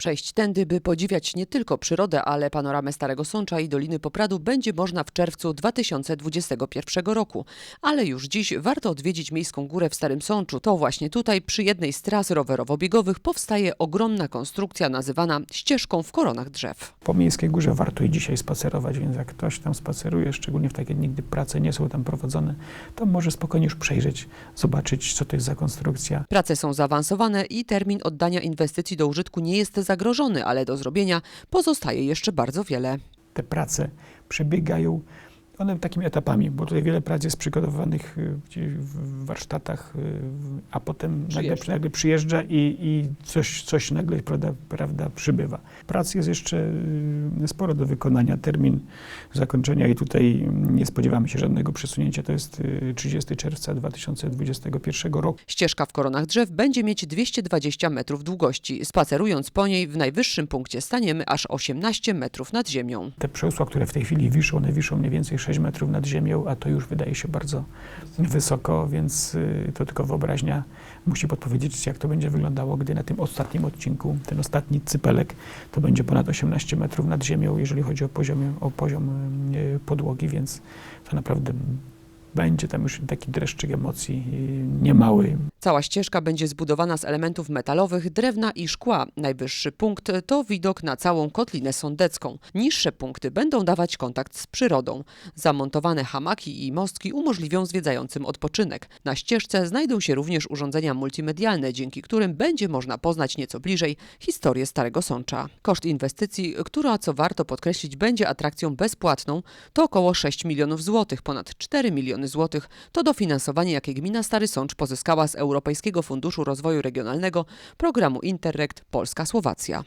Przejść tędy, by podziwiać nie tylko przyrodę, ale panoramę Starego Sącza i Doliny Popradu będzie można w czerwcu 2021 roku. Ale już dziś warto odwiedzić Miejską Górę w Starym Sączu. To właśnie tutaj, przy jednej z tras rowerowo-biegowych, powstaje ogromna konstrukcja nazywana ścieżką w koronach drzew. Po Miejskiej Górze warto i dzisiaj spacerować, więc jak ktoś tam spaceruje, szczególnie w takie dni, gdy prace nie są tam prowadzone, to może spokojnie już przejrzeć, zobaczyć, co to jest za konstrukcja. Prace są zaawansowane i termin oddania inwestycji do użytku nie jest zagrożony, ale do zrobienia pozostaje jeszcze bardzo wiele. Te prace przebiegają one takimi etapami, bo tutaj wiele prac jest przygotowywanych y, gdzieś w warsztatach, y, a potem nagle, Przyjeżdża. nagle przyjeżdża i, i coś, coś nagle prawda, prawda, przybywa. Prac jest jeszcze y, sporo do wykonania. Termin zakończenia i tutaj nie spodziewamy się żadnego przesunięcia. To jest y, 30 czerwca 2021 roku. Ścieżka w koronach drzew będzie mieć 220 metrów długości. Spacerując po niej w najwyższym punkcie staniemy aż 18 metrów nad ziemią. Te przełsła, które w tej chwili wiszą, one wiszą mniej więcej 6 metrów nad ziemią, a to już wydaje się bardzo wysoko, więc y, to tylko wyobraźnia musi podpowiedzieć, jak to będzie wyglądało, gdy na tym ostatnim odcinku, ten ostatni cypelek, to będzie ponad 18 metrów nad ziemią, jeżeli chodzi o, poziomie, o poziom y, podłogi, więc to naprawdę będzie tam już taki dreszczyk emocji y, niemały. Cała ścieżka będzie zbudowana z elementów metalowych, drewna i szkła. Najwyższy punkt to widok na całą Kotlinę Sądecką. Niższe punkty będą dawać kontakt z przyrodą. Zamontowane hamaki i mostki umożliwią zwiedzającym odpoczynek. Na ścieżce znajdą się również urządzenia multimedialne, dzięki którym będzie można poznać nieco bliżej historię Starego Sącza. Koszt inwestycji, która, co warto podkreślić, będzie atrakcją bezpłatną, to około 6 milionów złotych, ponad 4 miliony złotych to dofinansowanie, jakie gmina Stary Sącz pozyskała z Europejskiego Funduszu Rozwoju Regionalnego programu Interreg Polska-Słowacja.